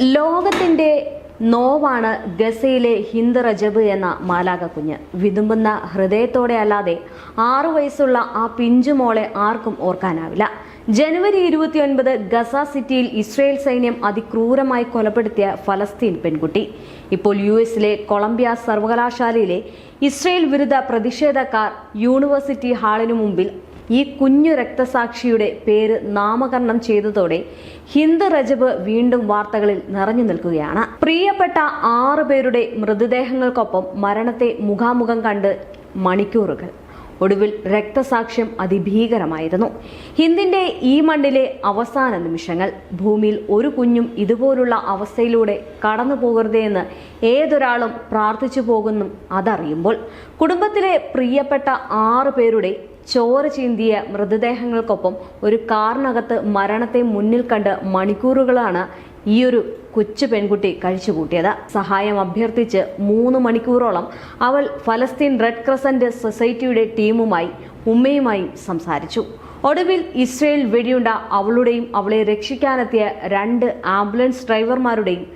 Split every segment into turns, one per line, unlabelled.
ലോകത്തിന്റെ നോവാണ് ഗസയിലെ ഹിന്ദ് റജബ് എന്ന മാലാക കുഞ്ഞ് വിതുമ്പുന്ന ഹൃദയത്തോടെ അല്ലാതെ ആറു വയസ്സുള്ള ആ പിഞ്ചുമോളെ ആർക്കും ഓർക്കാനാവില്ല. ജനുവരി ഇരുപത്തിയൊൻപത് ഗസ സിറ്റിയിൽ ഇസ്രയേൽ സൈന്യം അതിക്രൂരമായി കൊലപ്പെടുത്തിയ ഫലസ്തീൻ പെൺകുട്ടി. ഇപ്പോൾ യു എസിലെ കൊളംബിയ സർവകലാശാലയിലെ ഇസ്രയേൽ വിരുദ്ധ പ്രതിഷേധക്കാർ യൂണിവേഴ്സിറ്റി ഹാളിനു മുമ്പിൽ ഈ കുഞ്ഞു രക്തസാക്ഷിയുടെ പേര് നാമകരണം ചെയ്തതോടെ ഹിന്ദു രജബ് വീണ്ടും വാർത്തകളിൽ നിറഞ്ഞു നിൽക്കുകയാണ്. പ്രിയപ്പെട്ട ആറു പേരുടെ മൃതദേഹങ്ങൾക്കൊപ്പം മരണത്തെ മുഖാമുഖം കണ്ട് മണിക്കൂറുകൾ. ഒടുവിൽ രക്തസാക്ഷ്യം അതിഭീകരമായിരുന്നു. ഹിന്ദിന്റെ ഈ മണ്ണിലെ അവസാന നിമിഷങ്ങൾ. ഭൂമിയിൽ ഒരു കുഞ്ഞും ഇതുപോലുള്ള അവസ്ഥയിലൂടെ കടന്നു പോകരുതേ എന്ന് ഏതൊരാളും പ്രാർത്ഥിച്ചു പോകുന്നു അതറിയുമ്പോൾ കുടുംബത്തിലെ പ്രിയപ്പെട്ട ആറു പേരുടെ ചോര ചീന്തിയ മൃതദേഹങ്ങൾക്കൊപ്പം ഒരു കാറിനകത്ത് മരണത്തെ മുന്നിൽ കണ്ട് മണിക്കൂറുകളാണ് ഈയൊരു കൊച്ചു പെൺകുട്ടി കഴിച്ചുകൂട്ടിയത്. സഹായം അഭ്യർത്ഥിച്ച് മൂന്ന് മണിക്കൂറോളം അവൾ ഫലസ്തീൻ റെഡ് ക്രസന്റ് സൊസൈറ്റിയുടെ ടീമുമായി ഉമ്മയുമായും സംസാരിച്ചു. ഒടുവിൽ ഇസ്രയേൽ വെടിയുണ്ട അവളുടെയും അവളെ രക്ഷിക്കാനെത്തിയ രണ്ട് ആംബുലൻസ് ഡ്രൈവർമാരുടെയും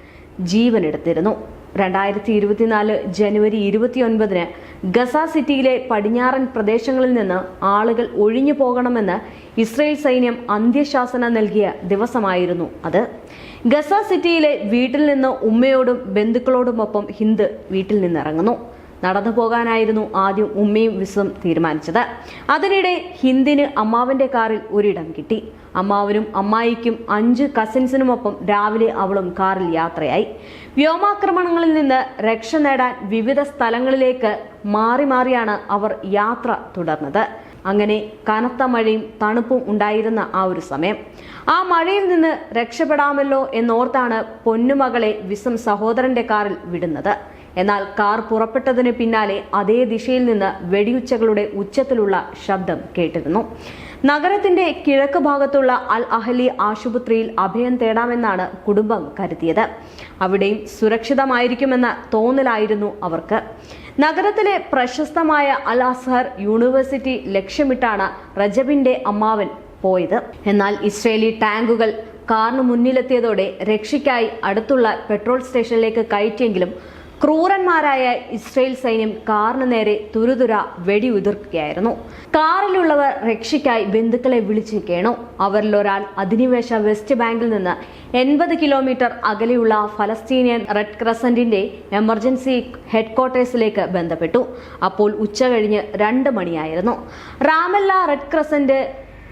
ജീവനെടുത്തിരുന്നു. രണ്ടായിരത്തി ഇരുപത്തിനാല് ജനുവരി ഇരുപത്തിയൊൻപതിന് ഗസ സിറ്റിയിലെ പടിഞ്ഞാറൻ പ്രദേശങ്ങളിൽ നിന്ന് ആളുകൾ ഒഴിഞ്ഞു പോകണമെന്ന് ഇസ്രയേൽ സൈന്യം അന്ത്യശാസന നൽകിയ ദിവസമായിരുന്നു അത്. ഗസ സിറ്റിയിലെ വീട്ടിൽ നിന്ന് ഉമ്മയോടും ബന്ധുക്കളോടുമൊപ്പം ഹിന്ദ് വീട്ടിൽ നിന്നിറങ്ങുന്നു. നടന്നു പോകാനായിരുന്നു ആദ്യം ഉമ്മയും വിസും തീരുമാനിച്ചത്. അതിനിടെ ഹിന്ദിന് അമ്മാവന്റെ കാറിൽ ഒരിടം കിട്ടി. അമ്മാവനും അമ്മായിക്കും അഞ്ച് കസിൻസിനുമൊപ്പം രാവിലെ അവളും കാറിൽ യാത്രയായി. വ്യോമാക്രമണങ്ങളിൽ നിന്ന് രക്ഷ നേടാൻ വിവിധ സ്ഥലങ്ങളിലേക്ക് മാറി മാറിയാണ് അവർ യാത്ര തുടർന്നത്. അങ്ങനെ കനത്ത മഴയും തണുപ്പും ഉണ്ടായിരുന്ന ആ ഒരു സമയം. ആ മഴയിൽ നിന്ന് രക്ഷപ്പെടാമല്ലോ എന്നോർത്താണ് പൊന്നുമകളെ വിസം സഹോദരന്റെ കാറിൽ വിടുന്നത്. എന്നാൽ കാർ പുറപ്പെട്ടതിന് പിന്നാലെ അതേ ദിശയിൽ നിന്ന് വെടിയുച്ചകളുടെ ഉച്ചത്തിലുള്ള ശബ്ദം കേട്ടിരുന്നു. നഗരത്തിന്റെ കിഴക്ക് ഭാഗത്തുള്ള അൽ അഹലി ആശുപത്രിയിൽ അഭയം തേടാമെന്നാണ് കുടുംബം കരുതിയത്. അവിടെയും സുരക്ഷിതമായിരിക്കുമെന്ന തോന്നലായിരുന്നു അവർക്ക്. നഗരത്തിലെ പ്രശസ്തമായ അൽ അസ്ഹർ യൂണിവേഴ്സിറ്റി ലക്ഷ്യമിട്ടാണ് റജബിന്റെ അമ്മാവൻ പോയത്. എന്നാൽ ഇസ്രേലി ടാങ്കുകൾ കാറിന് മുന്നിലെത്തിയതോടെ രക്ഷയ്ക്കായി അടുത്തുള്ള പെട്രോൾ സ്റ്റേഷനിലേക്ക് കയറ്റിയെങ്കിലും ക്രൂരന്മാരായ ഇസ്രയേൽ സൈന്യം കാറിന് നേരെ തുരുതുര വെടിയുതിർക്കുകയായിരുന്നു. കാറിലുള്ളവർ രക്ഷയ്ക്കായി ബന്ധുക്കളെ വിളിച്ചു കേണു. അവരിലൊരാൾ അധിനിവേശ വെസ്റ്റ് ബാങ്കിൽ നിന്ന് എൺപത് കിലോമീറ്റർ അകലെയുള്ള ഫലസ്തീനിയൻ റെഡ് ക്രസന്റിന്റെ എമർജൻസി ഹെഡ്ക്വാർട്ടേഴ്സിലേക്ക് ബന്ധപ്പെട്ടു. അപ്പോൾ ഉച്ച കഴിഞ്ഞ് രണ്ട് മണിയായിരുന്നു. റാമല്ല റെഡ് ക്രസന്റ്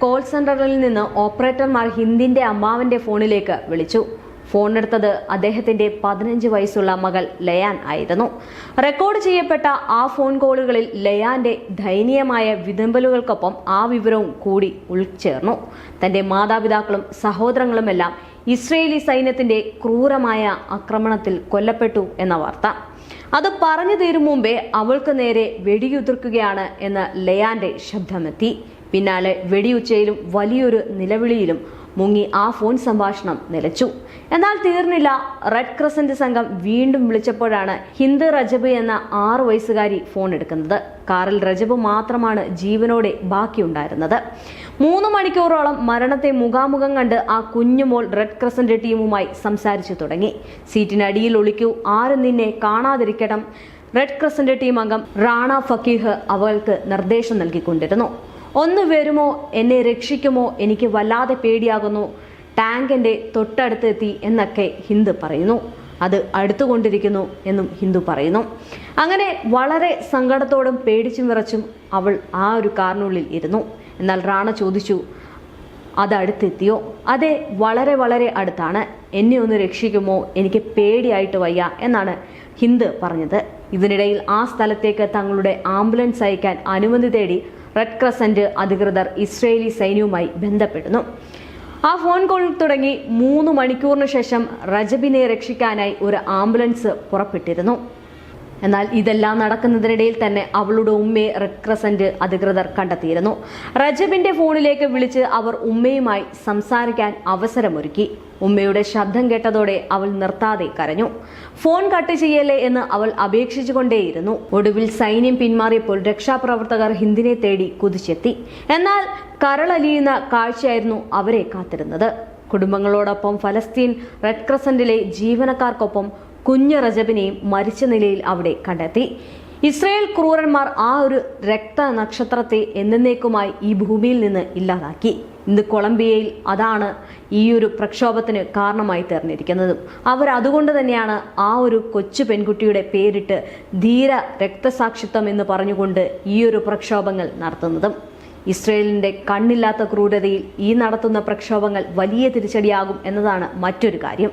കോൾ സെന്ററിൽ നിന്ന് ഓപ്പറേറ്റർമാർ ഹിന്ദിന്റെ അമ്മാവന്റെ ഫോണിലേക്ക് വിളിച്ചു. ഫോൺ എടുത്തത് അദ്ദേഹത്തിന്റെ പതിനഞ്ച് വയസ്സുള്ള മകൾ ലയാൻ ആയിരുന്നു. റെക്കോർഡ് ചെയ്യപ്പെട്ട ആ ഫോൺ കോളുകളിൽ ലയാന്റെ ദയനീയമായ വിതമ്പലുകൾക്കൊപ്പം ആ വിവരവും കൂടി ഉൾച്ചേർന്നു. തന്റെ മാതാപിതാക്കളും സഹോദരങ്ങളുമെല്ലാം ഇസ്രയേലി സൈന്യത്തിന്റെ ക്രൂരമായ ആക്രമണത്തിൽ കൊല്ലപ്പെട്ടു എന്ന വാർത്ത. അത് പറഞ്ഞു തീരും മുമ്പേ അവൾക്ക് നേരെ വെടിയുതിർക്കുകയാണ് എന്ന് ലയാന്റെ ശബ്ദമെത്തി. പിന്നാലെ വെടിയുച്ചയിലും വലിയൊരു നിലവിളിയിലും മുങ്ങി ആ ഫോൺ സംഭാഷണം നിലച്ചു. എന്നാൽ തീർന്നില്ല. റെഡ് ക്രസന്റ് സംഘം വീണ്ടും വിളിച്ചപ്പോഴാണ് ഹിന്ദ് റജബ് എന്ന ആറു വയസ്സുകാരി ഫോൺ എടുക്കുന്നത്. കാറിൽ റജബ് മാത്രമാണ് ജീവനോടെ ബാക്കിയുണ്ടായിരുന്നത്. മൂന്ന് മണിക്കൂറോളം മരണത്തെ മുഖാമുഖം കണ്ട് ആ കുഞ്ഞുമോൾ റെഡ് ക്രസന്റ് ടീമുമായി സംസാരിച്ചു തുടങ്ങി. സീറ്റിനടിയിൽ ഒളിക്കൂ. ആരും നിന്നെ കാണാതിരിക്കണം. റെഡ് ക്രസന്റ് ടീം അംഗം റാണ ഫക്കീഹ് അവൾക്ക് നിർദ്ദേശം നൽകിക്കൊണ്ടിരുന്നു. ഒന്ന് വരുമോ? എന്നെ രക്ഷിക്കുമോ? എനിക്ക് വല്ലാതെ പേടിയാകുന്നു. ടാങ്കിന്റെ തൊട്ടടുത്ത് എത്തി എന്നൊക്കെ ഹിന്ദു പറയുന്നു. അത് അടുത്തുകൊണ്ടിരിക്കുന്നു എന്നും ഹിന്ദു പറയുന്നു. അങ്ങനെ വളരെ സങ്കടത്തോടും പേടിച്ചും വിറച്ചും അവൾ ആ ഒരു കാറിനുള്ളിൽ ഇരുന്നു. എന്നാൽ റാണ ചോദിച്ചു അത് അടുത്തെത്തിയോ? അതെ വളരെ വളരെ അടുത്താണ്. എന്നെ ഒന്ന് രക്ഷിക്കുമോ? എനിക്ക് പേടിയായിട്ട് വയ്യ എന്നാണ് ഹിന്ദ് പറഞ്ഞത്. ഇതിനിടയിൽ ആ സ്ഥലത്തേക്ക് തങ്ങളുടെ ആംബുലൻസ് അയക്കാൻ അനുമതി തേടി റെഡ് ക്രസന്റ് അധികൃതർ ഇസ്രയേലി സൈന്യവുമായി ബന്ധപ്പെടുന്നു. ആ ഫോൺ കോൾ തുടങ്ങി മൂന്ന് മണിക്കൂറിന് ശേഷം റജബിനെ രക്ഷിക്കാനായി ഒരു ആംബുലൻസ് പുറപ്പെട്ടിരുന്നു. എന്നാൽ ഇതെല്ലാം നടക്കുന്നതിനിടയിൽ തന്നെ അവളുടെ ഉമ്മയെ റെഡ് അധികൃതർ കണ്ടെത്തിയിരുന്നു. റജബിന്റെ ഫോണിലേക്ക് വിളിച്ച് അവർ ഉമ്മയുമായി സംസാരിക്കാൻ അവസരമൊരുക്കി. ഉമ്മയുടെ ശബ്ദം കേട്ടതോടെ അവൾ നിർത്താതെ കരഞ്ഞു. ഫോൺ കട്ട് ചെയ്യല്ലേ എന്ന് അവൾ അപേക്ഷിച്ചുകൊണ്ടേയിരുന്നു. ഒടുവിൽ സൈന്യം പിന്മാറിയപ്പോൾ രക്ഷാപ്രവർത്തകർ ഹിന്ദിനെ തേടി കുതിച്ചെത്തി. എന്നാൽ കരളലിയുന്ന കാഴ്ചയായിരുന്നു അവരെ കാത്തിരുന്നത്. കുടുംബങ്ങളോടൊപ്പം ഫലസ്തീൻ റെഡ് ക്രസന്റിലെ ജീവനക്കാർക്കൊപ്പം കുഞ്ഞ് റജബിനെയും മരിച്ച നിലയിൽ അവിടെ കണ്ടെത്തി. ഇസ്രയേൽ ക്രൂരന്മാർ ആ ഒരു രക്ത നക്ഷത്രത്തെ എന്നേക്കുമായി ഈ ഭൂമിയിൽ നിന്ന് ഇല്ലാതാക്കി. ഇന്ന് കൊളംബിയയിൽ അതാണ് ഈ ഒരു പ്രക്ഷോഭത്തിന് കാരണമായി തീർന്നിരിക്കുന്നതും. അവർ അതുകൊണ്ട് തന്നെയാണ് ആ ഒരു കൊച്ചു പെൺകുട്ടിയുടെ പേരിട്ട് ധീര രക്തസാക്ഷിത്വം എന്ന് പറഞ്ഞുകൊണ്ട് ഈ ഒരു പ്രക്ഷോഭങ്ങൾ നടത്തുന്നതും. ഇസ്രയേലിന്റെ കണ്ണില്ലാത്ത ക്രൂരതയിൽ ഈ നടത്തുന്ന പ്രക്ഷോഭങ്ങൾ വലിയ തിരിച്ചടിയാകും എന്നതാണ് മറ്റൊരു കാര്യം.